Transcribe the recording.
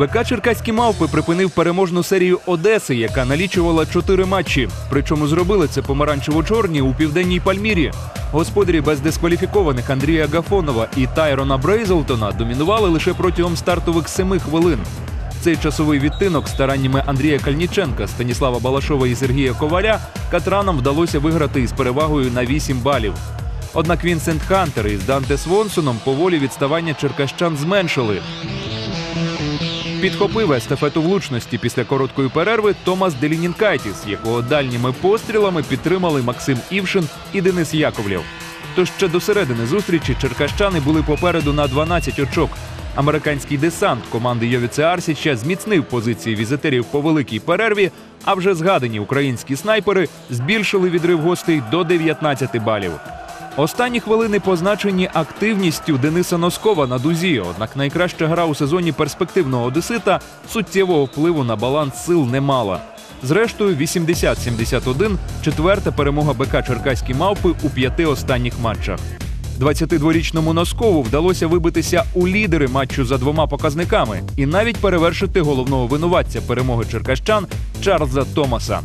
БК Черкаські мавпи припинив переможну серію Одеси, яка налічувала чотири матчі. Причому зробили це помаранчево-чорні у південній Пальмірі. Господарі без дискваліфікованих Андрія Гафонова і Тайрона Брейзелтона домінували лише протягом стартових семи хвилин. Цей часовий відтинок стараннями Андрія Кальніченка, Станіслава Балашова і Сергія Коваля катранам вдалося виграти із перевагою на 8 балів. Однак Вінсент Хантер із Данте Свонсоном поволі відставання черкащан зменшили. Підхопив естафету влучності після короткої перерви Томас Делінінкайтіс, якого дальніми пострілами підтримали Максим Івшин і Денис Яковлєв. Тож ще до середини зустрічі черкащани були попереду на 12 очок. Американський десант команди Йовіце Арсіча зміцнив позиції візитерів по великій перерві, а вже згадані українські снайпери збільшили відрив гостей до 19 балів. Останні хвилини позначені активністю Дениса Носкова на дузі. Однак найкраща гра у сезоні перспективного одесита суттєвого впливу на баланс сил не мала. Зрештою, 80-71 – четверта перемога БК Черкаські мавпи у п'яти останніх матчах. 22-річному Носкову вдалося вибитися у лідери матчу за двома показниками і навіть перевершити головного винуватця перемоги черкащан Чарльза Томаса.